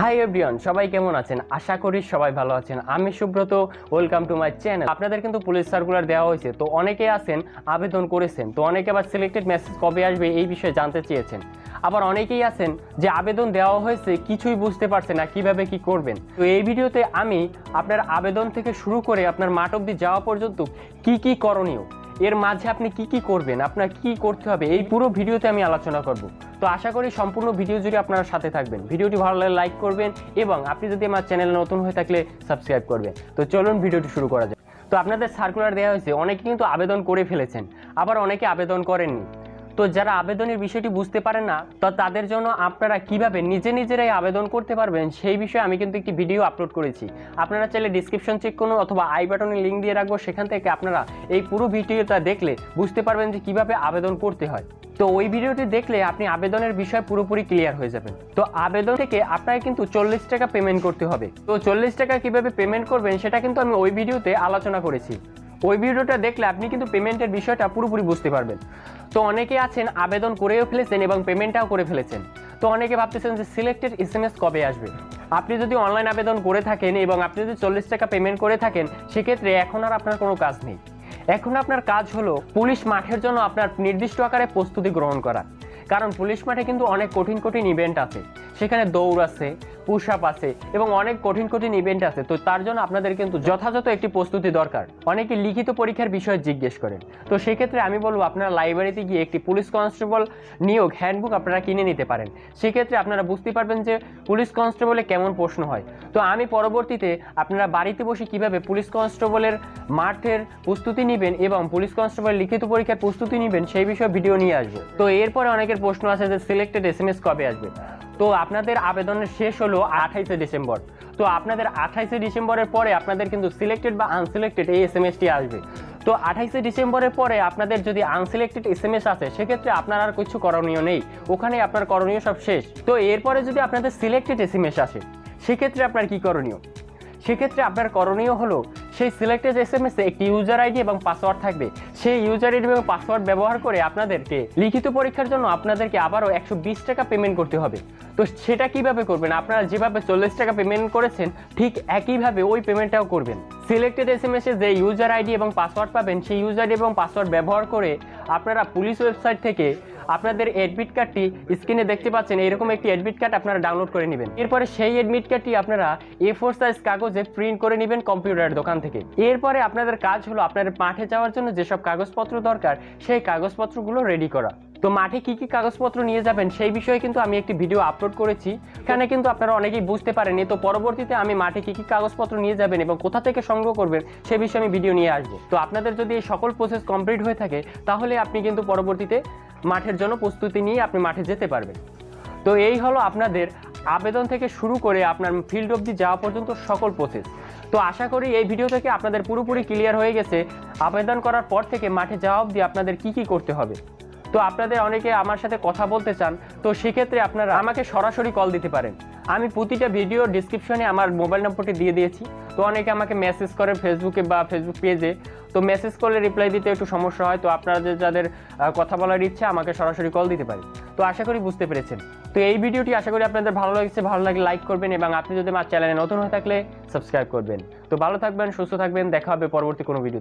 Hi everyone সবাই কেমন আছেন? আশা করি সবাই ভালো আছেন। আমি Subrata welcome to my channel আপনাদের কিন্তু পুলিশ সার্কুলার দেওয়া হয়েছে, তো অনেকে আছেন, আবেদন করেছেন, তো অনেকে আবার সিলেক্টেড মেসেজ কবে আসবে এই বিষয়ে জানতে চেয়েছেন। আবার অনেকেই আছেন যে আবেদন দেওয়া হয়েছে, কিছুই বুঝতে পারছে না, কীভাবে কি করবেন। তো এই ভিডিওতে আমি আপনার আবেদন থেকে শুরু করে আপনার মাঠ অব্দি যাওয়া পর্যন্ত কি কি করণীয়, এর মাঝে আপনি কি কি করবেন, আপনার কি করতে হবে, এই পুরো ভিডিওতে আমি আলোচনা করব। তো আশা করি সম্পূর্ণ ভিডিও জুড়ে আপনারা সাথে থাকবেন। ভিডিওটি ভালো লাগলে লাইক করবেন এবং আপনি যদি আমার চ্যানেল নতুন হয়ে থাকলে সাবস্ক্রাইব করবেন। তো চলুন ভিডিওটি শুরু করা যাক। তো আপনাদের সার্কুলার দেওয়া হয়েছে, অনেকে কিন্তু আবেদন করে ফেলেছেন, আবার অনেকে আবেদন করেননি। তো যারা আবেদনের বিষয়টি বুঝতে পারেন না, তো তাদের জন্য আপনারা কীভাবে নিজে নিজেরাই আবেদন করতে পারবেন, সেই বিষয়ে আমি কিন্তু একটি ভিডিও আপলোড করেছি। আপনারা চাইলে ডিসক্রিপশন চেক করুন অথবা আই বাটনে লিঙ্ক দিয়ে রাখব, সেখান থেকে আপনারা এই পুরো ভিডিওটা দেখলে বুঝতে পারবেন যে কীভাবে আবেদন করতে হয়। তো ওই ভিডিওটি দেখলে আপনি আবেদনের বিষয় পুরোপুরি ক্লিয়ার হয়ে যাবেন। তো আবেদন থেকে আপনাকে কিন্তু চল্লিশ টাকা পেমেন্ট করতে হবে। তো চল্লিশ টাকা কীভাবে পেমেন্ট করবেন সেটা কিন্তু আমি ওই ভিডিওতে আলোচনা করেছি। ওই ভিডিওটা দেখলে আপনি কিন্তু পেমেন্টের বিষয়টা পুরোপুরি বুঝতে পারবেন। তো অনেকে আছেন আবেদন করেও ফেলেছেন এবং পেমেন্টটাও করে ফেলেছেন। তো অনেকে ভাবতেছেন যে সিলেক্টেড এস এম এস কবে আসবে? আপনি যদি অনলাইন আবেদন করে থাকেন এবং আপনি যদি চল্লিশ টাকা পেমেন্ট করে থাকেন, সেক্ষেত্রে এখন আর আপনার কোনো কাজ নেই। এখন আপনার কাজ হলো পুলিশ মাঠের জন্য আপনার নির্দিষ্ট আকারে প্রস্তুতি গ্রহণ করা। কারণ পুলিশ মাঠে কিন্তু অনেক কঠিন কঠিন ইভেন্ট আছে। সেখানে দৌড় আছে পুশ আপ আছে এবং অনেক কঠিন কঠিন ইভেন্ট আছে। তো তার জন্য আপনাদের কিন্তু যথাযথ একটি প্রস্তুতি দরকার। অনেকে লিখিত পরীক্ষার বিষয়ে জিজ্ঞেস করেন। তো সেক্ষেত্রে আমি বলব, আপনারা লাইব্রেরিতে গিয়ে একটি পুলিশ কনস্টেবল নিয়োগ হ্যান্ডবুক আপনারা কিনে নিতে পারেন। সেক্ষেত্রে আপনারা বুঝতে পারবেন যে পুলিশ কনস্টেবলে কেমন প্রশ্ন হয়। তো আমি পরবর্তীতে আপনারা বাড়িতে বসে কীভাবে পুলিশ কনস্টেবলের মাঠের প্রস্তুতি নেবেন এবং পুলিশ কনস্টেবল লিখিত পরীক্ষার প্রস্তুতি নেবেন সেই বিষয়ে ভিডিও নিয়ে আসব। তো এরপরে অনেকের প্রশ্ন আছে যে সিলেক্টেড এস কবে আসবে? তো আপনাদের আবেদনের শেষ হলো আঠাইশে ডিসেম্বর। তো আপনাদের আঠাইশে ডিসেম্বরের পরে আপনাদের কিন্তু সিলেক্টেড বা আনসিলেক্টেড এই এস এম এসটি আসবে। তো আঠাইশে ডিসেম্বরের পরে আপনাদের যদি আনসিলেক্টেড এস এম এস আসে, সেক্ষেত্রে আপনার আর কিছু করণীয় নেই। ওখানে আপনার করণীয় সব শেষ। তো এরপরে যদি আপনাদের সিলেক্টেড এস এম এস আসে, সেক্ষেত্রে আপনার কি করণীয়? সেক্ষেত্রে আপনার করণীয় হলো, সেই সিলেক্টেড এস এম এস একটি ইউজার আইডি এবং পাসওয়ার্ড থাকবে। সেই ইউজার আইডি এবং পাসওয়ার্ড ব্যবহার করে আপনাদেরকে লিখিত পরীক্ষার জন্য আপনাদেরকে আবারও একশো বিশ টাকা পেমেন্ট করতে হবে। তো সেটা কীভাবে করবেন? আপনারা যেভাবে চল্লিশ টাকা পেমেন্ট করেছেন, ঠিক একইভাবে ওই পেমেন্টটাও করবেন। সিলেক্টেড এস এম এস যে ইউজার আইডি এবং পাসওয়ার্ড পাবেন, সেই ইউজার আইডি এবং পাসওয়ার্ড ব্যবহার করে আপনারা পুলিশ ওয়েবসাইট থেকে আপনাদের অ্যাডমিট কার্ডটি স্ক্রিনে দেখতে পাচ্ছেন, এরকম একটি অ্যাডমিট কার্ড আপনারা ডাউনলোড করে নেবেন। এরপরে সেই অ্যাডমিট কার্ডটি আপনারা এ ফোর সাইজ কাগজে প্রিন্ট করে নেবেন কম্পিউটারের দোকান থেকে। এরপরে আপনাদের কাজ হলো আপনাদের মাঠে যাওয়ার জন্য যেসব কাগজপত্র দরকার, সেই কাগজপত্রগুলো রেডি করা। তো মাঠে কি কি কাগজপত্র নিয়ে যাবেন সেই বিষয়ে কিন্তু আমি একটি ভিডিও আপলোড করেছি। এখানে কিন্তু আপনারা অনেকেই বুঝতে পারেনি তো পরবর্তীতে আমি মাঠে কি কি কাগজপত্র নিয়ে যাবেন এবং কোথা থেকে সংগ্রহ করবেন, সে বিষয়ে আমি ভিডিও নিয়ে আসব। তো আপনাদের যদি এই সকল প্রসেস কমপ্লিট হয়ে থাকে, তাহলে আপনি কিন্তু পরবর্তীতে মাঠের জন্য প্রস্তুতি নিয়ে আপনি মাঠে যেতে পারবেন। তো এই হলো আপনাদের আবেদন থেকে শুরু করে আপনার ফিল্ড অবধি যাওয়া পর্যন্ত সকল প্রসেস তো আশা করি এই ভিডিও থেকে আপনাদের পুরোপুরি ক্লিয়ার হয়ে গেছে। আবেদন করার পর থেকে মাঠে যাওয়া অবধি আপনাদের কি কি করতে হবে? তো আপনাদের অনেকে আমার সাথে কথা বলতে চান, তো সেক্ষেত্রে আপনারা আমাকে সরাসরি কল দিতে পারেন। আমি প্রতিটা ভিডিও ডিসক্রিপশনে আমার মোবাইল নম্বরটি দিয়ে দিয়েছি। তো অনেকে আমাকে মেসেজ করে ফেসবুকে বা ফেসবুক পেজে তো মেসেজ করলে রিপ্লাই দিতে একটু সমস্যা হয়, তো আপনাদের যাদের কথা বলার ইচ্ছে আমাকে সরাসরি কল দিতে পারে তো আশা করি বুঝতে পেরেছেন। তো এই ভিডিওটি আশা করি আপনাদের ভালো লাগছে, ভালো লাগে লাইক করবেন এবং আপনি যদি আমার চ্যানেলে নতুন হয়ে থাকলে সাবস্ক্রাইব করবেন। তো ভালো থাকবেন, সুস্থ থাকবেন, দেখা হবে পরবর্তী কোনো ভিডিও